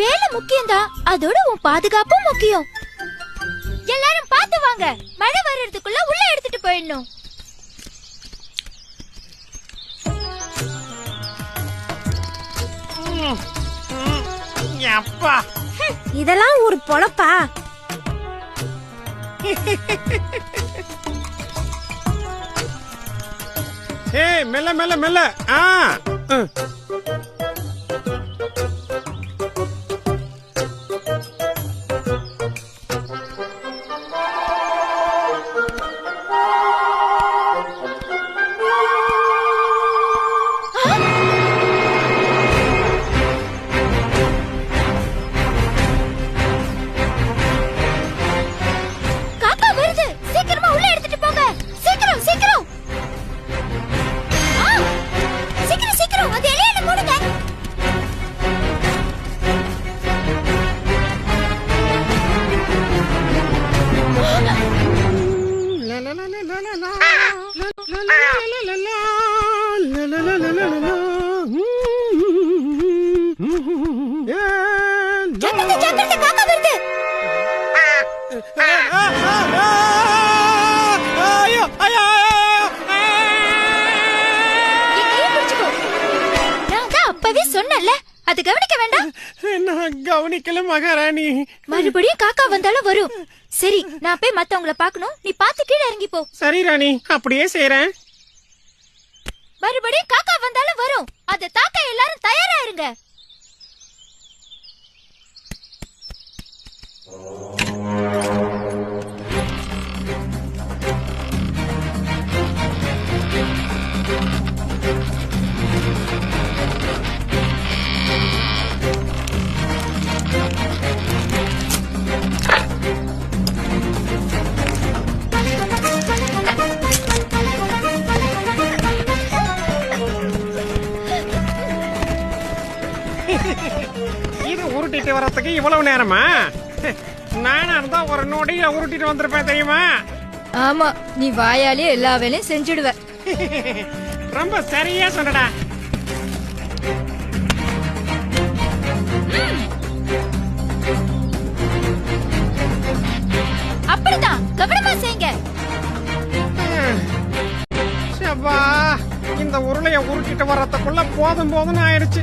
வேலை முக்கியம்தான் அதோட உன் பாதுகாப்பும் முக்கியம். எல்லாரும் பார்த்து வாங்க. மழை வர்றதுக்குள்ள உள்ள எடுத்துட்டு போயிடணும். அப்பா இதெல்லாம் ஒரு பொழப்பா? ஏய் மெல்ல மெல்ல மெல்ல. ஆ. ஜாக்கிரதை ஜாக்கிரதை காக்கா வருது. ஐயோ, ஐயோ, அப்பவே அது கவனிக்க வேண்டாம். நான் கவனிக்கல மகாராணி. மறுபடியும் காக்கா வந்தாலும் வரும். சரி நான் போய் மத்தவங்கள பார்க்கணும். நீ பார்த்து கீழே இறங்கி போ. சரி ராணி அப்படியே செய்யறேன் மறுபடியும் காக்கா வந்தாலும் வரும். அதை தாக்க எல்லாரும் தயாரா இருங்க. இது உருட்டிட்டு வரத்துக்கு இவ்வளவு நேரமா? நானா இருந்தா ஒரு நொடியில உருட்டிட்டு வந்திருப்பேன் தெரியுமா? ஆமா நீ வாயாலே எல்லா வேலையும் செஞ்சுடுவ. ரொம்ப சரியா சொன்னடா. அப்படிதான் கவனமா செய்யுங்க. இந்த உருளைய உருட்டிட்டு வர்றதுக்குள்ள போதும் போதும்னு ஆயிடுச்சு.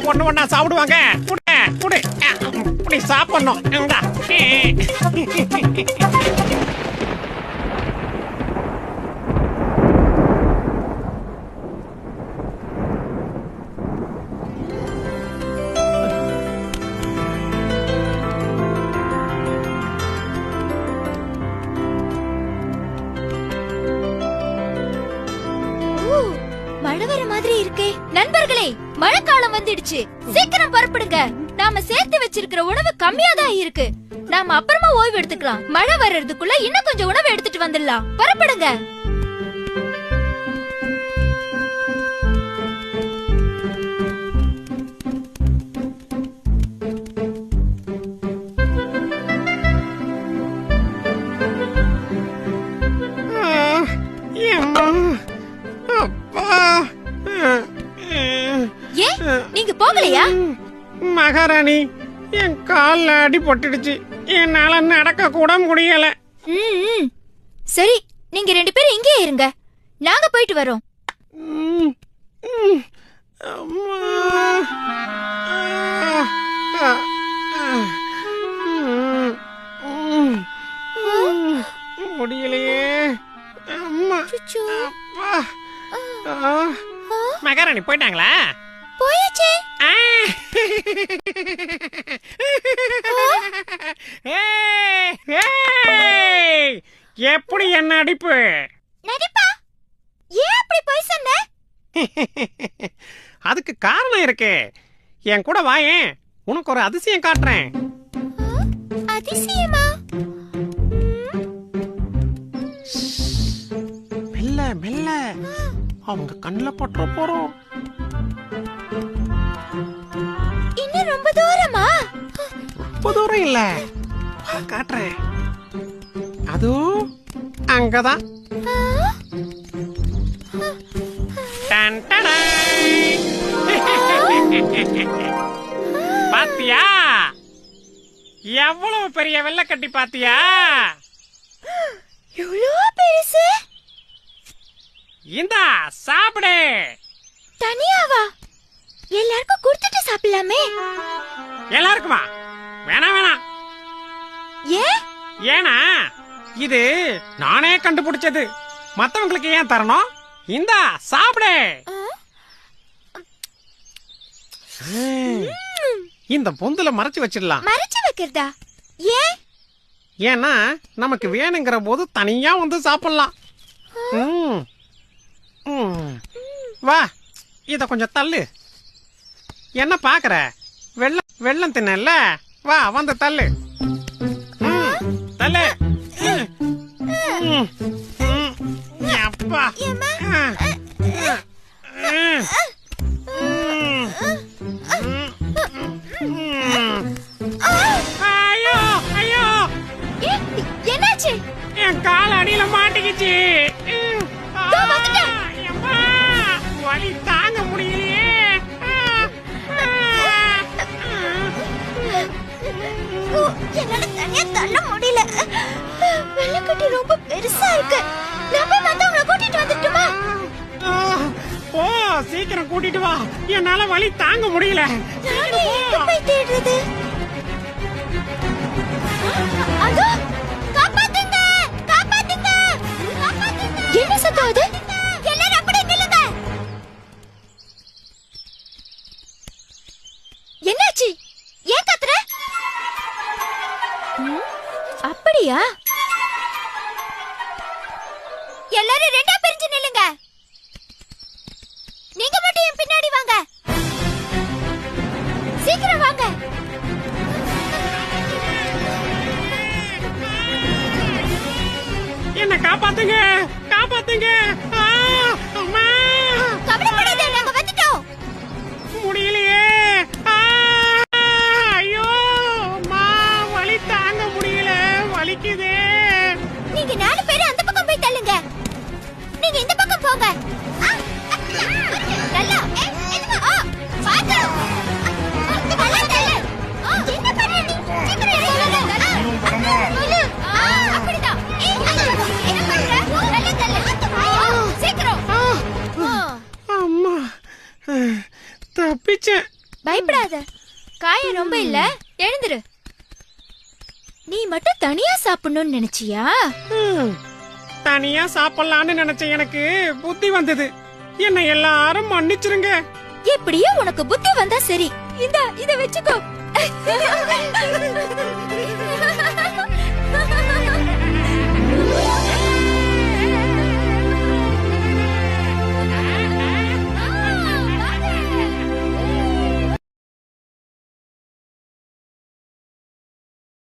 ஒன்று ஒண்ணு சாப்பிடுவாங்க. குடு குடு இப்படி சாப்பிடணும். வந்துடுச்சு. சீக்கிரம் புறப்படுங்க. நாம சேர்த்து வச்சிருக்கிற உணவு கம்மியா தான் இருக்கு. நாம அப்புறமா ஓய்வு எடுத்துக்கலாம். மழை வர்றதுக்குள்ள இன்னும் கொஞ்சம் உணவு எடுத்துட்டு வந்துடலாம். புறப்படுங்க. மகாராணி என் கால்ல அடிபட்டுடுச்சு என்னால நடக்க கூட முடியல. சரி நீங்க ரெண்டு பேரும் இங்கே இருங்க. நாங்க போயிட்டு வரோம். முடியலையே. மகாராணி போயிட்டாங்களா? எப்படி என்ன அடிப்பு நடிப்பா? ஏன் அப்படி போய் சொன்ன? அதுக்கு காரணம் இருக்கு. என் கூட வாயேன் உனக்கு ஒரு அதிசயம் காட்டுறேன். அதிசயமா? மெல்ல மெல்ல. அவங்க கண்ணுல பற்ற போறோம். ரொம்ப தூரம் இல்ல. காட்டுறேன். அதோ அங்கதான். பாத்தியா? எவ்வளவு பெரிய வெள்ளக்கட்டி பாத்தியா? பெருசு? இந்தா சாப்பிடு. தனியாவா? எல்லாருக்கும் கொடுத்துட்டு சாப்பிடலாமே. எல்லாருக்குமா? வேணாம் வேணாம். ஏன் ஏனா இது நானே கண்டுபிடிச்சது. மத்தவங்களுக்கு ஏன் தரணும்? இந்தா சாப்பிடு. இந்த பொந்துல மறைச்சு வச்சிடலாம். மறைச்சு வைக்கிறதா? ஏன்? ஏன்னா நமக்கு வேணுங்கிற போது தனியா வந்து சாப்பிடலாம். வா இத கொஞ்சம் தள்ளு. என்ன பாக்குற? வெள்ளம் வெள்ளம் தின்னல வா வந்து தள்ளு. தள்ளு. அப்பா. ஐயோ ஐயோ. என்னாச்சு? என் கால் அடியில மாட்டிக்கிச்சு. என்னால தனியா தள்ள முடியல. வெள்ளக்கட்டி ரொம்ப பெருசா இருக்கு. நம்ம வந்து அவங்கள கூட்டிட்டு வந்துட்டுமா? ஓ சீக்கிரம் கூட்டிட்டு வா. என்னால வலி தாங்க முடியல. போய் தேடுறது? அதோ காப்பாத்துங்க காப்பாத்துங்க காப்பாத்துங்க. என்ன சத்தம் அது? எல்லாரும் அப்படியே நில்லுங்க. என்னாச்சு? அப்படியா? எல்லாரும் ரெண்டா பிரிஞ்சு நில்லுங்க. நீங்க மட்டும் என் பின்னாடி வாங்க. சீக்கிரம் வாங்க. என்ன காப்பாத்துங்க காப்பாத்துங்க. தப்பிச்சேன் பயப்படாத. காயம் ரொம்ப இல்ல. எழுந்துரு. நீ மட்டும் தனியா சாப்பிடணும்னு நினைச்சியா. தனியா சாப்பிடலான்னு நினைச்ச எனக்கு புத்தி வந்தது. என்னை எல்லாரும் மன்னிச்சிருங்க. எப்படியோ உனக்கு புத்தி வந்தா சரி. இந்தா இத வச்சுக்கோ.